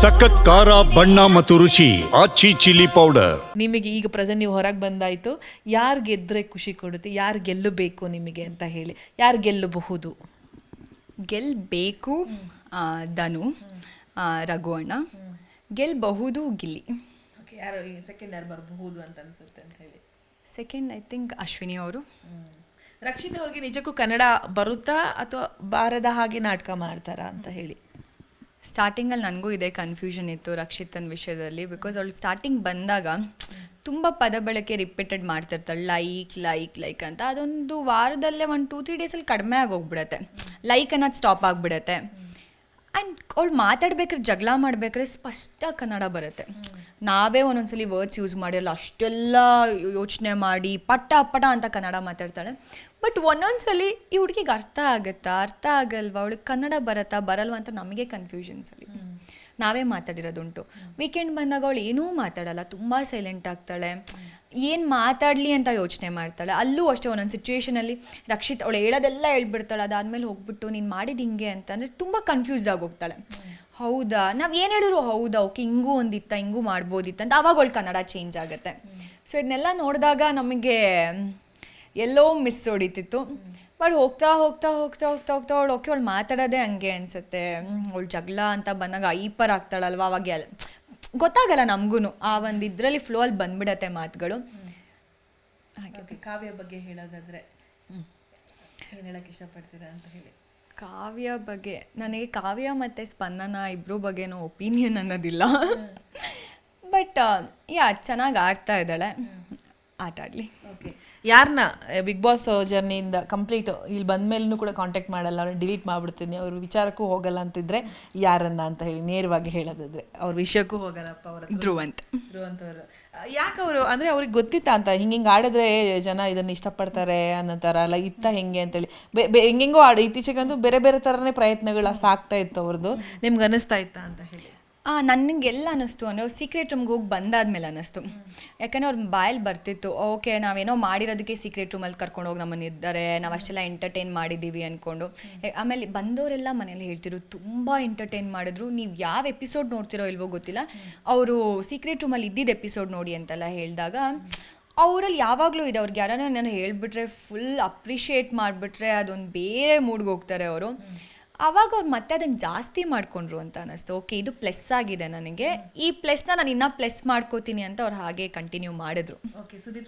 ಸಖತ್ ಖಾರ ಬಣ್ಣ ಮತ್ತು ರುಚಿ ಆಚಿ ಚಿಲ್ಲಿ ಪೌಡರ್. ನಿಮಗೆ ಈಗ ಪ್ರೆಸೆಂಟ್ ನೀವು ಹೊರಗೆ ಬಂದಾಯಿತು. ಯಾರು ಗೆದ್ದರೆ ಖುಷಿ ಕೊಡುತ್ತೆ? ಯಾರು ಗೆಲ್ಲಬೇಕು ನಿಮಗೆ ಅಂತ ಹೇಳಿ. ಯಾರು ಗೆಲ್ಲಬಹುದು? ಗೆಲ್ಲಬೇಕು ಧನು ಆ, ರಘು ಅಣ್ಣ ಗೆಲ್ಲಬಹುದು ಗಿಲ್ಲಿ ಯಾರು ಈ ಸೆಕೆಂಡ್ ಯಾರು ಬರಬಹುದು ಅಂತ ಅನ್ಸುತ್ತೆ ಅಂತ ಹೇಳಿ. ಸೆಕೆಂಡ್ ಐ ಥಿಂಕ್ ಅಶ್ವಿನಿ ಅವರು. ರಕ್ಷಿತ್ ಅವ್ರಿಗೆ ನಿಜಕ್ಕೂ ಕನ್ನಡ ಬರುತ್ತಾ ಅಥವಾ ಬಾರದ ಹಾಗೆ ನಾಟಕ ಮಾಡ್ತಾರಾ ಅಂತ ಹೇಳಿ? ಸ್ಟಾರ್ಟಿಂಗಲ್ಲಿ ನನಗೂ ಇದೇ ಕನ್ಫ್ಯೂಷನ್ ಇತ್ತು ರಕ್ಷಿತನ್ ವಿಷಯದಲ್ಲಿ ಬಿಕಾಸ್ ಅವಳು ಸ್ಟಾರ್ಟಿಂಗ್ ಬಂದಾಗ ತುಂಬ ಪದ ಬಳಕೆ ರಿಪೀಟೆಡ್ ಮಾಡ್ತಿರ್ತಾಳೆ ಲೈಕ್ ಲೈಕ್ ಲೈಕ್ ಅಂತ. ಅದೊಂದು ವಾರದಲ್ಲೇ ಒಂದು ಟೂ ತ್ರೀ ಡೇಸಲ್ಲಿ ಕಡಿಮೆ ಆಗೋಗ್ಬಿಡತ್ತೆ. ಲೈಕ್ ಅನ್ನೋದು ಸ್ಟಾಪ್ ಆಗಿಬಿಡತ್ತೆ. ಆ್ಯಂಡ್ ಅವ್ಳು ಮಾತಾಡ್ಬೇಕಾದ್ರೆ, ಜಗಳ ಮಾಡ್ಬೇಕಾದ್ರೆ ಸ್ಪಷ್ಟ ಕನ್ನಡ ಬರುತ್ತೆ. ನಾವೇ ಒಂದೊಂದ್ಸಲಿ ವರ್ಡ್ಸ್ ಯೂಸ್ ಮಾಡಿರಲ್ಲ, ಅಷ್ಟೆಲ್ಲ ಯೋಚನೆ ಮಾಡಿ, ಪಟ ಪಟ ಅಂತ ಕನ್ನಡ ಮಾತಾಡ್ತಾಳೆ. ಬಟ್ ಒಂದೊಂದ್ಸಲಿ ಈ ಹುಡುಗಿಗೆ ಅರ್ಥ ಆಗುತ್ತಾ? ಅರ್ಥ ಆಗಲ್ವಾ? ಅವಳಿಗೆ ಕನ್ನಡ ಬರುತ್ತಾ? ಬರಲ್ವಾ ಅಂತ ನಮಗೆ ಕನ್ಫ್ಯೂಷನ್ಸಲ್ಲಿ ನಾವೇ ಮಾತಾಡಿರೋದುಂಟು. ವೀಕೆಂಡ್ ಬಂದಾಗ ಅವಳು ಏನೂ ಮಾತಾಡಲ್ಲ, ತುಂಬ ಸೈಲೆಂಟ್ ಆಗ್ತಾಳೆ. ಏನು ಮಾತಾಡಲಿ ಅಂತ ಯೋಚನೆ ಮಾಡ್ತಾಳೆ. ಅಲ್ಲೂ ಅಷ್ಟೇ ಒಂದೊಂದು ಸಿಚುವೇಷನಲ್ಲಿ ರಕ್ಷಿತ್ ಅವಳು ಹೇಳೋದೆಲ್ಲ ಹೇಳ್ಬಿಡ್ತಾಳೆ. ಅದಾದಮೇಲೆ ಹೋಗ್ಬಿಟ್ಟು ನೀನು ಮಾಡಿದ ಹಿಂಗೆ ಅಂತಂದರೆ ತುಂಬ ಕನ್ಫ್ಯೂಸ್ ಹೋಗ್ತಾಳೆ. ಹೌದಾ? ನಾವು ಏನು ಹೇಳಿದ್ರು ಹೌದಾ? ಓಕೆ, ಹಿಂಗೂ ಒಂದಿತ್ತ, ಹಿಂಗೂ ಮಾಡ್ಬೋದಿತ್ತ ಅಂತ ಅವಾಗ ಅವಳು ಕನ್ನಡ ಚೇಂಜ್ ಆಗುತ್ತೆ. ಸೊ ಇದನ್ನೆಲ್ಲ ನೋಡಿದಾಗ ನಮಗೆ ಎಲ್ಲೋ ಮಿಸ್ ಹೊಡಿತಿತ್ತು. ಬಟ್ ಹೋಗ್ತಾ ಹೋಗ್ತಾ ಹೋಗ್ತಾ ಹೋಗ್ತಾ ಹೋಗ್ತಾ ಅವಳು, ಓಕೆ, ಅವಳು ಮಾತಾಡೋದೇ ಹಂಗೆ ಅನಿಸುತ್ತೆ. ಅವಳು ಜಗಳ ಅಂತ ಬಂದಾಗ ಐಪರ್ ಆಗ್ತಾಳಲ್ವ? ಅವಾಗ ಗೊತ್ತಾಗಲ್ಲ ನಮಗೂ ಆ ಒಂದು ಇದರಲ್ಲಿ ಫ್ಲೋ ಅಲ್ಲಿ ಬಂದ್ಬಿಡತ್ತೆ ಮಾತುಗಳು. ಕಾವ್ಯ ಬಗ್ಗೆ ಹೇಳೋದಾದ್ರೆ ಏನು ಹೇಳಕ್ಕೆ ಇಷ್ಟಪಡ್ತೀರಾ ಅಂತ ಹೇಳಿ. ಕಾವ್ಯ ಬಗ್ಗೆ ನನಗೆ ಕಾವ್ಯ ಮತ್ತು ಸ್ಪಂದನ ಇಬ್ಬರು ಬಗ್ಗೆನೂ ಒಪಿನಿಯನ್ ಅನ್ನೋದಿಲ್ಲ. ಬಟ್ ಯಾ ಚೆನ್ನಾಗಿ ಆಡ್ತಾ ಇದ್ದಾಳೆ. ಆಟ ಆಡಲಿ ಓಕೆ ಯಾರನ್ನ ಬಿಗ್ ಬಾಸ್ ಜರ್ನಿಯಿಂದ ಕಂಪ್ಲೀಟ್ ಇಲ್ಲಿ ಬಂದ್ಮೇಲೂ ಕೂಡ ಕಾಂಟ್ಯಾಕ್ಟ್ ಮಾಡಲ್ಲ ಅವ್ರನ್ನ ಡಿಲೀಟ್ ಮಾಡ್ಬಿಡ್ತೀನಿ ಅವ್ರ ವಿಚಾರಕ್ಕೂ ಹೋಗಲ್ಲ ಅಂತಿದ್ರೆ ಯಾರನ್ನ ಅಂತ ಹೇಳಿ ನೇರವಾಗಿ ಹೇಳೋದಾದ್ರೆ. ಅವ್ರ ವಿಷಯಕ್ಕೂ ಹೋಗಲ್ಲಪ್ಪ ಅವರ ಧ್ರುವಂತ. ಧ್ರುವಂತವರು ಯಾಕೆ ಅವರು ಅಂದರೆ ಅವ್ರಿಗೆ ಗೊತ್ತಿತ್ತ ಅಂತ ಹಿಂಗೆ ಹಿಂಗೆ ಆಡಿದ್ರೆ ಜನ ಇದನ್ನು ಇಷ್ಟಪಡ್ತಾರೆ ಅನ್ನೋ ಥರ ಅಲ್ಲ ಇತ್ತ ಹೆಂಗೆ ಅಂತೇಳಿ ಬೆ ಬೆ ಹೆಂಗೆಂಗೋ ಆಡ ಇತ್ತೀಚೆಗಂತೂ ಬೇರೆ ಬೇರೆ ಥರನೇ ಪ್ರಯತ್ನಗಳು ಆಗ್ತಾ ಇತ್ತು ಅವ್ರದ್ದು ನಿಮ್ಗೆ ಅನಿಸ್ತಾ ಇತ್ತಾ ಅಂತ ಹೇಳಿ. ನನಗೆಲ್ಲ ಅನ್ನಿಸ್ತು. ಅಂದರೆ ಸೀಕ್ರೆಟ್ ರೂಮ್ಗೆ ಹೋಗಿ ಬಂದಾದ್ಮೇಲೆ ಅನ್ನಿಸ್ತು. ಯಾಕಂದರೆ ಅವ್ರ ಬಾಯಲ್ಲಿ ಬರ್ತಿತ್ತು. ಓಕೆ, ನಾವೇನೋ ಮಾಡಿರೋದಕ್ಕೆ ಸೀಕ್ರೆಟ್ ರೂಮಲ್ಲಿ ಕರ್ಕೊಂಡು ಹೋಗಿ ನಮ್ಮನ್ನು ಇದ್ದಾರೆ. ನಾವು ಅಷ್ಟೆಲ್ಲ ಎಂಟರ್ಟೈನ್ ಮಾಡಿದ್ದೀವಿ ಅಂದ್ಕೊಂಡು ಆಮೇಲೆ ಬಂದವರೆಲ್ಲ ಮನೇಲಿ ಹೇಳ್ತಿರು ತುಂಬ ಎಂಟರ್ಟೈನ್ ಮಾಡಿದ್ರು. ನೀವು ಯಾವ ಎಪಿಸೋಡ್ ನೋಡ್ತಿರೋ ಇಲ್ವೋ ಗೊತ್ತಿಲ್ಲ. ಅವರು ಸೀಕ್ರೆಟ್ ರೂಮಲ್ಲಿ ಇದ್ದಿದ್ದ ಎಪಿಸೋಡ್ ನೋಡಿ ಅಂತೆಲ್ಲ ಹೇಳಿದಾಗ, ಅವರಲ್ಲಿ ಯಾವಾಗಲೂ ಇದೆ. ಅವ್ರಿಗೆ ಯಾರನ್ನ ನಾನು ಹೇಳಿಬಿಟ್ರೆ ಫುಲ್ ಅಪ್ರಿಷಿಯೇಟ್ ಮಾಡಿಬಿಟ್ರೆ ಅದೊಂದು ಬೇರೆ ಮೂಡ್ಗೆ ಹೋಗ್ತಾರೆ ಅವರು. ಆವಾಗ ಅವ್ರು ಮತ್ತೆ ಅದನ್ನು ಜಾಸ್ತಿ ಮಾಡ್ಕೊಂಡ್ರು ಅಂತ ಅನ್ನಿಸ್ತು. ಓಕೆ ಇದು ಪ್ಲಸ್ ಆಗಿದೆ ನನಗೆ. ಈ ಪ್ಲಸ್ನ ನಾನು ಇನ್ನೂ ಪ್ಲಸ್ ಮಾಡ್ಕೋತೀನಿ ಅಂತ ಅವ್ರು ಹಾಗೆ ಕಂಟಿನ್ಯೂ ಮಾಡಿದ್ರು. ಓಕೆ ಸುದೀಪ್